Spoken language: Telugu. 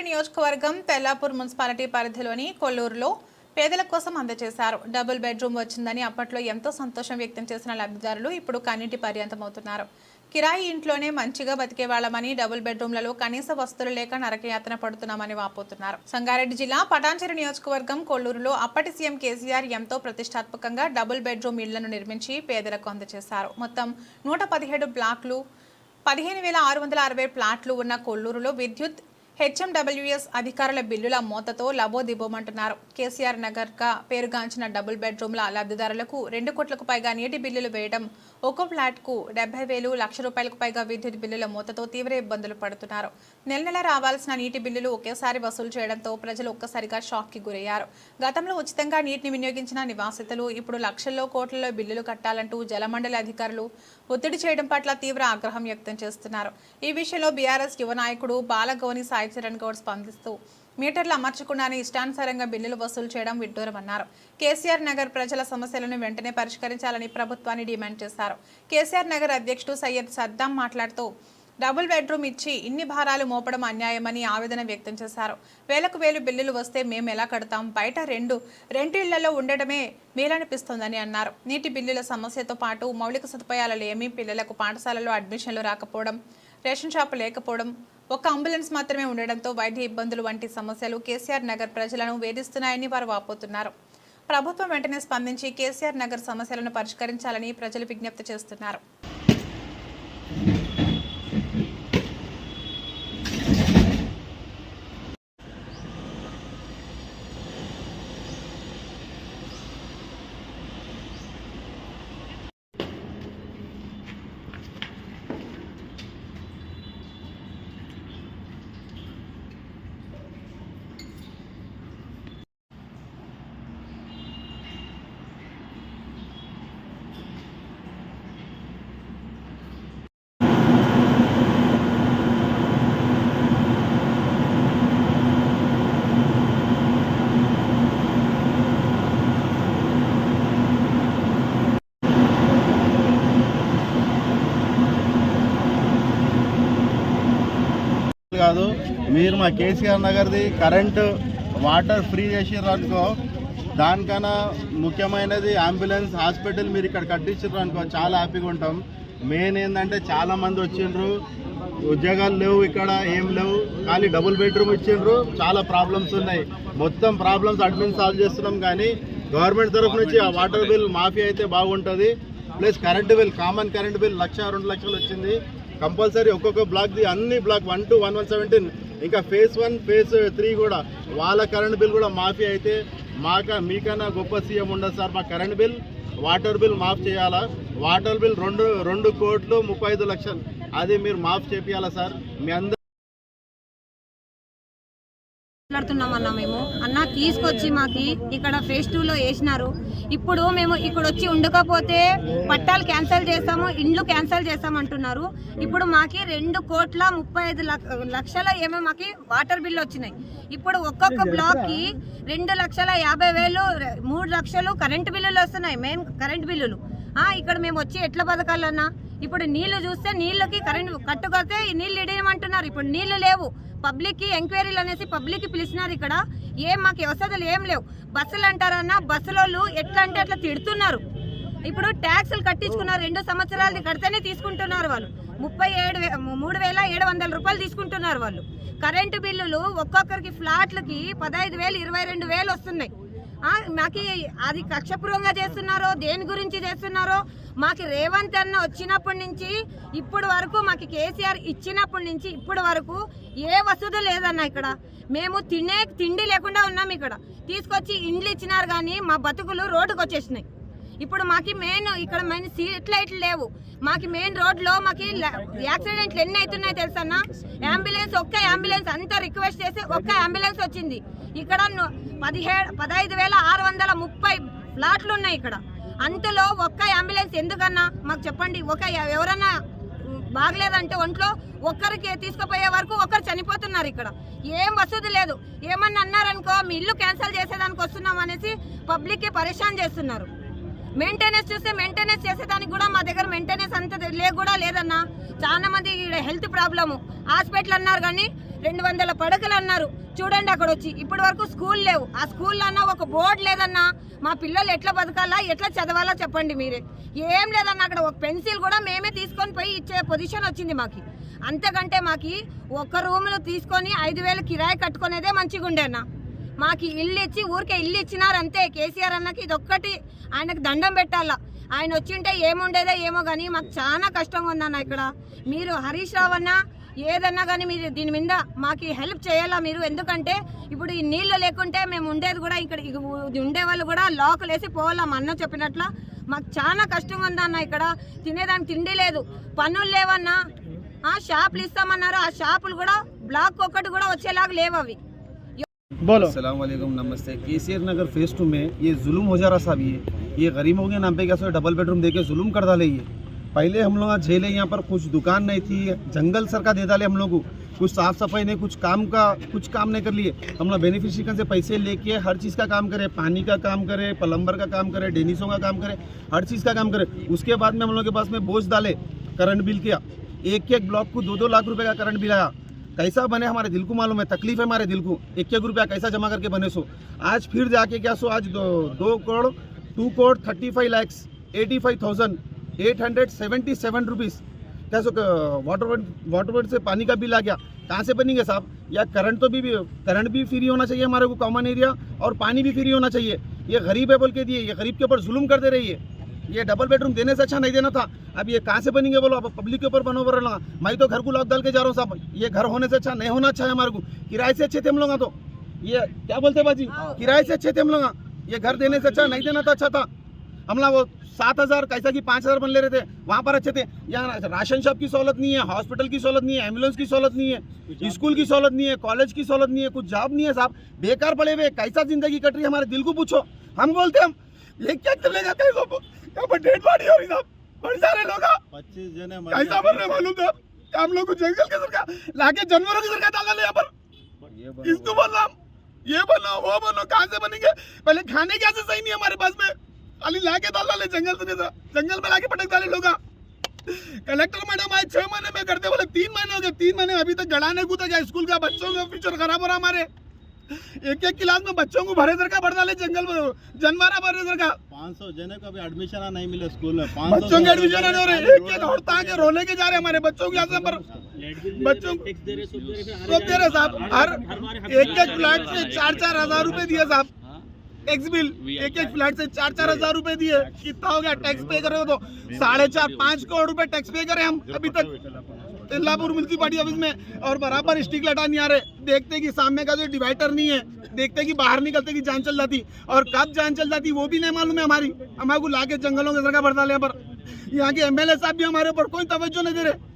పటాన్చెరు నియోజకవర్గం తెల్లాపూర్ మున్సిపాలిటీ పరిధిలోని కొల్లూరులో పేదల కోసం అందజేశారు. డబుల్ బెడ్రూమ్ వచ్చిందని అప్పట్లో ఎంతో సంతోషం వ్యక్తం చేసిన లబ్ధిదారులు ఇప్పుడు కన్నీటి పర్యంతమవుతున్నారు. కిరాయి ఇంట్లోనే మంచిగా బతికే వాళ్ళమని డబుల్ బెడ్రూమ్లలో కనీస వస్తువులు లేక నరకయాతన పడుతున్నామని వాపోతున్నారు. సంగారెడ్డి జిల్లా పటాన్చెరు నియోజకవర్గం కొల్లూరులో అప్పటి సీఎం కేసీఆర్ ఎంతో ప్రతిష్టాత్మకంగా డబుల్ బెడ్రూమ్ ఇళ్ళను నిర్మించి పేదలకు అందజేశారు. మొత్తం నూట పదిహేడు బ్లాక్లు పదిహేను వేల ఆరు వందల అరవై ప్లాట్లు ఉన్న కొల్లూరులో విద్యుత్ హెచ్ఎండబ్ల్యూఎస్ అధికారుల బిల్లుల మోతతో లబోదిబోమంటున్నారు. కేసీఆర్ నగర్గా పేరుగాంచిన డబుల్ బెడ్రూమ్ల లబ్ధిదారులకు రెండు కోట్లకు పైగా నీటి బిల్లులు వేయడం ఒక్కో ఫ్లాట్కు డెబ్బై వేలు లక్ష రూపాయలకు పైగా విద్యుత్ బిల్లుల మూతతో తీవ్ర ఇబ్బందులు పడుతున్నారు. నెల నెల రావాల్సిన నీటి బిల్లులు ఒకేసారి వసూలు చేయడంతో ప్రజలు ఒక్కసారిగా షాక్కి గురయ్యారు. గతంలో ఉచితంగా నీటిని వినియోగించిన నివాసితులు ఇప్పుడు లక్షల్లో కోట్లలో బిల్లులు కట్టాలంటూ జలమండలి అధికారులు ఒత్తిడి చేయడం పట్ల తీవ్ర ఆగ్రహం వ్యక్తం చేస్తున్నారు. ఈ విషయంలో బీఆర్ఎస్ యువ నాయకుడు బాలగౌని సాయి చరణ్ గౌడ్ స్పందిస్తూ మీటర్లు అమర్చకుండానే ఇష్టానుసారంగా బిల్లులు వసూలు చేయడం విడ్డూరమన్నారు. కేసీఆర్ నగర్ ప్రజల సమస్యలను వెంటనే పరిష్కరించాలని ప్రభుత్వాన్ని డిమాండ్ చేశారు. కేసీఆర్ నగర్ అధ్యక్షుడు సయ్యద్ సద్దాం మాట్లాడుతూ డబుల్ బెడ్రూమ్ ఇచ్చి ఇన్ని భారాలు మోపడం అన్యాయమని ఆవేదన వ్యక్తం చేశారు. వేలకు వేలు బిల్లులు వస్తే మేము ఎలా కడతాం? బయట రెండు రెండు ఉండడమే మేలనిపిస్తోందని అన్నారు. నీటి బిల్లుల సమస్యతో పాటు మౌలిక సదుపాయాలు ఏమీ పిల్లలకు పాఠశాలలో అడ్మిషన్లు రాకపోవడం రేషన్ షాపు లేకపోవడం ఒక అంబులెన్స్ మాత్రమే ఉండడంతో వైద్య ఇబ్బందులు వంటి సమస్యలు కేసీఆర్ నగర్ ప్రజలను వేధిస్తున్నాయని వారు వాపోతున్నారు. ప్రభుత్వం వెంటనే స్పందించి కేసీఆర్ నగర్ సమస్యలను పరిష్కరించాలని ప్రజలు విజ్ఞప్తి చేస్తున్నారు. కాదు. మీరు మా కేసీఆర్ నగర్ది కరెంటు వాటర్ ఫ్రీ చేసిర్రు అనుకో దానికన్నా ముఖ్యమైనది అంబులెన్స్ హాస్పిటల్ మీరు ఇక్కడ కట్టించారు అనుకో చాలా హ్యాపీగా ఉంటాం. మెయిన్ ఏంటంటే చాలామంది వచ్చిండ్రు. ఉద్యోగాలు లేవు ఇక్కడ ఏం లేవు. ఖాళీ డబుల్ బెడ్రూమ్ ఇచ్చిండ్రు. చాలా ప్రాబ్లమ్స్ ఉన్నాయి. మొత్తం ప్రాబ్లమ్స్ అడ్మిన్ సాల్వ్ చేస్తున్నాం కానీ గవర్నమెంట్ తరఫు నుంచి ఆ వాటర్ బిల్ మాఫీ అయితే బాగుంటుంది. Plus current bill common current bill lakh రెండు లక్షలు వచ్చింది. కంపల్సరీ ఒక్కొక్క బ్లాక్ ది అన్ని block one two one one seventeen ఇంకా ఫేస్ వన్ ఫేస్ త్రీ కూడా. వాళ్ళ కరెంట్ బిల్ కూడా మాఫీ అయితే మాక మీకన్నా గొప్ప సీఎం ఉండదు సార్. మా కరెంట్ బిల్ వాటర్ బిల్ మాఫ్ చేయాలా? వాటర్ బిల్ రెండు రెండు కోట్లు ముప్పై ఐదు లక్షలు. అది మీరు మాఫ్ చేపియాలా సార్? మీ అందరూ మాట్లాడుతున్నాం అన్న మేము. అన్న తీసుకొచ్చి మాకి ఇక్కడ ఫేజ్ టూ లో వేసినారు. ఇప్పుడు మేము ఇక్కడ వచ్చి ఉండకపోతే పట్టాలు క్యాన్సిల్ చేస్తాము ఇండ్లు క్యాన్సిల్ చేస్తామంటున్నారు ఇప్పుడు మాకి రెండు కోట్ల ముప్పై ఐదు లక్ష- లక్షల ఏమో మాకి వాటర్ బిల్లు వచ్చినాయి. ఇప్పుడు ఒక్కొక్క బ్లాక్కి రెండు లక్షల యాభై వేలు మూడు లక్షలు కరెంటు బిల్లులు వస్తున్నాయి మెయిన్ కరెంట్ బిల్లులు ఇక్కడ మేము వచ్చి ఎట్లా బతకాలన్నా? ఇప్పుడు నీళ్ళు చూస్తే నీళ్ళకి కరెంట్ కట్టుకొస్తే నీళ్ళు ఇడేయమంటున్నారు. ఇప్పుడు నీళ్ళు లేవు. పబ్లిక్కి ఎంక్వైరీలు అనేసి పబ్లిక్కి పిలిచినారు ఇక్కడ. ఏం మాకు వసతులు ఏం లేవు. బస్సులు అంటారన్నా బస్సులోళ్ళు ఎట్లా అంటే అట్లా తిడుతున్నారు. ఇప్పుడు ట్యాక్సులు కట్టించుకున్నారు. రెండు సంవత్సరాలు కడితేనే తీసుకుంటున్నారు వాళ్ళు. ముప్పై ఏడు మూడు వేల ఏడు వందల రూపాయలు తీసుకుంటున్నారు వాళ్ళు. కరెంటు బిల్లులు ఒక్కొక్కరికి ఫ్లాట్లకి పదహైదు వేలు ఇరవై రెండు వేలు వస్తున్నాయి. మాకి అది కక్షపూర్వంగా చేస్తున్నారో దేని గురించి చేస్తున్నారో మాకు రేవంత్ అన్న వచ్చినప్పటి నుంచి ఇప్పుడు వరకు మాకు కేసీఆర్ ఇచ్చినప్పటి నుంచి ఇప్పుడు వరకు ఏ వసతి లేదన్న ఇక్కడ. మేము తినే తిండి లేకుండా ఉన్నాం ఇక్కడ. తీసుకొచ్చి ఇండ్లు ఇచ్చినారు కానీ మా బతుకులు రోడ్డుకు వచ్చేసినాయి. ఇప్పుడు మాకి మెయిన్ ఇక్కడ మెయిన్ సీట్ లైట్లు లేవు. మాకు మెయిన్ రోడ్లో మాకు మాకి యాక్సిడెంట్లు ఎన్ని అవుతున్నాయి తెలుసన్నా? అంబులెన్స్ ఒక్క అంబులెన్స్ అంతా రిక్వెస్ట్ చేసి ఒక్క అంబులెన్స్ వచ్చింది. ఇక్కడ పదిహేడు పదహైదు వేల ఆరు వందల ముప్పై ఫ్లాట్లు ఉన్నాయి ఇక్కడ. అంతలో ఒక్క అంబులెన్స్ ఎందుకన్నా? మాకు చెప్పండి. ఒక ఎవరన్నా బాగలేదంటే ఒంట్లో ఒక్కరికి తీసుకుపోయే వరకు ఒక్కరు చనిపోతున్నారు ఇక్కడ. ఏం వసతి లేదు. ఏమన్నా అన్నారనుకో మీ ఇల్లు క్యాన్సిల్ చేసేదానికి వస్తున్నాం అనేసి పబ్లిక్కి పరేషాన్ చేస్తున్నారు. మెయింటెనెన్స్ చూస్తే మెయింటెనెన్స్ చేసేదానికి కూడా మా దగ్గర మెయింటెనెన్స్ అంత లే కూడా లేదన్నా. చాలా మంది హెల్త్ ప్రాబ్లము హాస్పిటల్ అన్నారు కానీ రెండు వందల పడకలు అన్నారు. చూడండి అక్కడ వచ్చి. ఇప్పటి వరకు స్కూల్ లేవు. ఆ స్కూల్లో అన్న ఒక బోర్డు లేదన్నా. మా పిల్లలు ఎట్లా బతకాలా ఎట్లా చదవాలా చెప్పండి మీరే. ఏం లేదన్నా అక్కడ ఒక పెన్సిల్ కూడా మేమే తీసుకొని పోయి ఇచ్చే పొజిషన్ వచ్చింది మాకి. అంతకంటే మాకి ఒక్క రూమ్లో తీసుకొని ఐదు వేలు కిరాయి కట్టుకునేదే మంచిగా ఉండేనా అన్న. మాకు ఇల్లు ఇచ్చి ఊరికే ఇల్లు ఇచ్చినారంతే. కేసీఆర్ అన్నకి ఇదొక్కటి ఆయనకు దండం పెట్టాలా? ఆయన వచ్చింటే ఏముండేదో ఏమో కానీ మాకు చాలా కష్టంగా ఉందన్న ఇక్కడ. మీరు హరీష్ రావు అన్న ఏదన్నా కానీ మీరు దీని మీద మాకు హెల్ప్ చేయాలా మీరు? ఎందుకంటే ఇప్పుడు ఈ నీళ్ళు లేకుంటే మేము ఉండేది కూడా ఇక్కడ ఉండే వాళ్ళు కూడా లోకల్ వేసి పోవాలా మా అన్న చెప్పినట్ల? మాకు చాలా కష్టంగా ఉందన్న ఇక్కడ. తినేదానికి తిండి లేదు. పనులు లేవన్నా. ఆ షాపులు ఇస్తామన్నారు. ఆ షాపులు కూడా బ్లాక్ ఒక్కటి కూడా వచ్చేలాగా లేవు అవి. बोलो। वालेकुम नमस्ते। केसीआर नगर फ़ेज़ टू में ये जुल्म हो जा रहा साहब, ये। ये गरीबों के नाम पे क्या सो डबल बेडरूम देके जुल्म कर डाले ये। पहले हम लोग झेले, यहाँ पर कुछ दुकान नहीं थी, जंगल सर का दे डाले हम लोग को। कुछ साफ़ सफ़ाई नहीं, कुछ काम का, कुछ काम नहीं कर लिए। हम लोग बेनिफिशियरी से पैसे लेके हर चीज़ का काम करे, पानी का काम करे प्लम्बर का काम करे, डेनिसों का काम करे, हर चीज़ का काम करे। उसके बाद में हम लोग के पास में बोझ डाले करंट बिल किया। एक एक ब्लॉक को दो दो लाख रुपए का करंट बिल आया। कैसा बने हमारे दिल को मालूम है? तकलीफ़ है हमारे दिल को। एक एक रुपया कैसा जमा करके बने सो। आज फिर जाके क्या सो? आज दो, दो crore two crore thirty five lakhs eighty five thousand eight hundred seventy seven rupees क्या सो वाटर वाटर बोर्ड से पानी का बिल आ गया। कहाँ से बनेंगे साहब? या करंट तो भी करंट भी फ्री होना चाहिए हमारे को कॉमन एरिया और पानी भी फ्री होना चाहिए। ये गरीब है बोल के दिए ये गरीब के ऊपर जुल्म कर दे रही है ये डबल बेडरूम देने से अच्छा नहीं देना था। अब ये कहाँ से बनेंगे बोलो? अब पब्लिक के ऊपर बनो बोल रहा मैं तो घर को लॉक डाल के जा रहा हूँ साहब। ये घर होने से अच्छा नहीं होना अच्छा है हमारे को। किराए से अच्छे थे हम लोग तो। ये क्या बोलते बाजी? किराए से अच्छे थे हम लोग। ये घर देने से अच्छा नहीं देना था अच्छा था। हम लोग वो सात हज़ार कैसा कि पाँच हज़ार बन ले रहे थे। वहाँ पर अच्छे थे। यहाँ राशन शॉप की सहूलत नहीं है हॉस्पिटल की सहूलत नहीं है एंबुलेंस की सहूलत नहीं है स्कूल की सहूलत नहीं है कॉलेज की सहूलत नहीं है कुछ जॉब नहीं है साहब। बेकार पड़े हुए कैसा ज़िंदगी कट रही है हमारे? दिल को पूछो। हम बोलते हम ये क्या चले जाते कैसे यहाँ पर डेड बॉडी हो रही साहब बड़े सारे लोग पच्चीस जने कैसा बन रहे मालूम था? हम लोग को जंगल के सरकार लाके जानवरों की सरकार डाला यहाँ पर। इसको बोल? रहा ये बनो वो बनो कहाँ से बनेंगे? पहले खाने क्या से सही नहीं हमारे पास में। खाली लाके डाल डाले जंगल से जंगल में लाके पटक डाले लोग। कलेक्टर मैडम आए छह महीने में करते बोले तीन महीने हो गए तीन महीने अभी तक गड़ा नहीं कूदा गया स्कूल का बच्चों का फ्यूचर खराब हो रहा हमारे? एक एक क्लास में बच्चों को भरे का भर डाले जंगल में जानवरा भरे का पाँच सौ जने को अभी एडमिशन नहीं मिले स्कूल में 500 बच्चों के एडमिशन नहीं हो रहे एक एक औरत आके रोने के जा रहे हमारे बच्चों के यहाँ पर। बच्चों सब दे रहे साहब। हर एक एक फ्लैट से चार चार हज़ार रुपए दिए साहब। टैक्स बिल एक एक फ्लैट से चार चार हज़ार रुपए दिए। कितना हो गया? टैक्स पे करे तो साढ़े चार पाँच करोड़ रुपए टैक्स पे करे हम। अभी तक तेलापुर म्यूनसिपालिटी ऑफ़िस में और बराबर स्टिक लटा नहीं आ रहे। देखते कि सामने का जो डिवाइडर नहीं है, देखते कि बाहर निकलते कि जान चल जाती। और कब जान चल जाती वो भी नहीं मालूम है हमारी। हमारे को लाके जंगलों के सरकार बढ़ता है यहाँ पर। यहाँ के एमएलए साहब भी हमारे ऊपर कोई तवज्जो नहीं दे रहे।